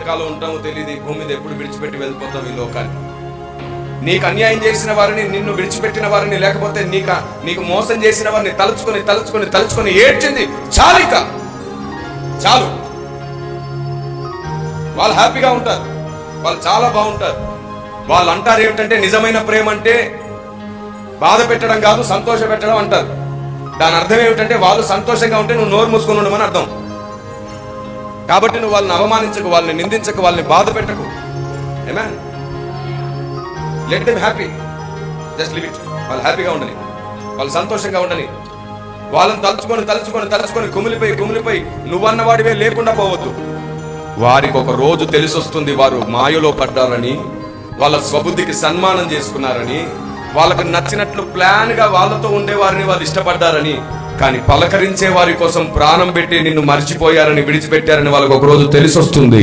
ఎంతకాలం ఉంటామో తెలియదు ఈ భూమి మీద ఎప్పుడు విడిచిపెట్టి వెళ్ళిపోతాం ఈ లోకాన్ని. నీకు అన్యాయం చేసిన వారిని నిన్ను విడిచిపెట్టిన వారిని లేకపోతే నీకు నీకు మోసం చేసిన వారిని తలుచుకొని తలుచుకొని తలుచుకొని ఏడ్చింది చాలిక. చాలు. వాళ్ళు హ్యాపీగా ఉంటారు. వాళ్ళు చాలా బాగుంటారు. వాళ్ళు అంటారు ఏమిటంటే నిజమైన ప్రేమ అంటే బాధ పెట్టడం కాదు సంతోష పెట్టడం అంటారు. దాని అర్థం ఏమిటంటే వాళ్ళు సంతోషంగా ఉంటే నువ్వు నోరు మూసుకొని ఉండమని అర్థం. కాబట్టి నువ్వు వాళ్ళని అవమానించకు వాళ్ళని నిందించకు వాళ్ళని బాధ పెట్టకు. ఏమే let them happy just limit వాళ్ళు హ్యాపీగా ఉండని. వాళ్ళు సంతోషంగా ఉండని. వాళ్ళని తలుచుకొని తలుచుకొని తలుచుకొని కుమిలిపోయి కుమిలిపోయి నువ్వన్న వాడివే లేకుండా పోవద్దు. వారికి ఒక రోజు తెలిసొస్తుంది వారు మాయలో పడ్డారని వాళ్ళ స్వబుద్ధికి సన్మానం చేసుకున్నారని వాళ్ళకు నచ్చినట్లు ప్లాన్గా వాళ్ళతో ఉండేవారిని వాళ్ళు ఇష్టపడ్డారని. కానీ పలకరించే వారి కోసం ప్రాణం పెట్టి నిన్ను మర్చిపోయారని విడిచిపెట్టారని వాళ్ళకు ఒక రోజు తెలిసొస్తుంది.